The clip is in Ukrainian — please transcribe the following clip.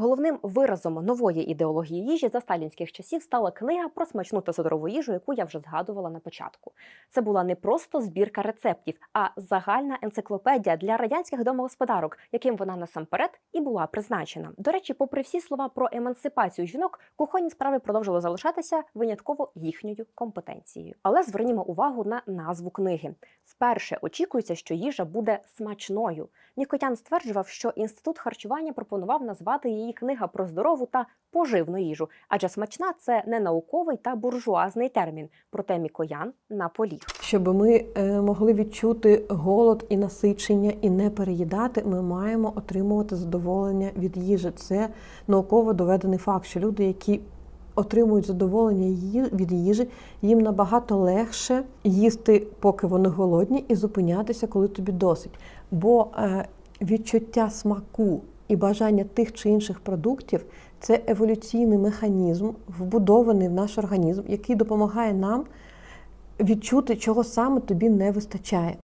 Головним виразом нової ідеології їжі за сталінських часів стала книга про смачну та здорову їжу, яку я вже згадувала на початку. Це була не просто збірка рецептів, а загальна енциклопедія для радянських домогосподарок, яким вона насамперед і була призначена. До речі, попри всі слова про емансипацію жінок, кухонні справи продовжили залишатися винятково їхньою компетенцією. Але звернімо увагу на назву книги. Вперше очікується, що їжа буде смачною. Нікотян стверджував, що інститут харчування пропонував назвати її книга про здорову та поживну їжу, адже смачна це не науковий та буржуазний термін. Проте Мікоян наполіг. Щоб ми е, могли відчути голод і насичення і не переїдати, ми маємо отримувати задоволення від їжі. Це науково доведений факт, що люди, які отримують задоволення від їжі, їм набагато легше їсти, поки вони голодні, і зупинятися, коли тобі досить. Бо е, відчуття смаку і бажання тих чи інших продуктів це еволюційний механізм, вбудований в наш організм, який допомагає нам відчути, чого саме тобі не вистачає.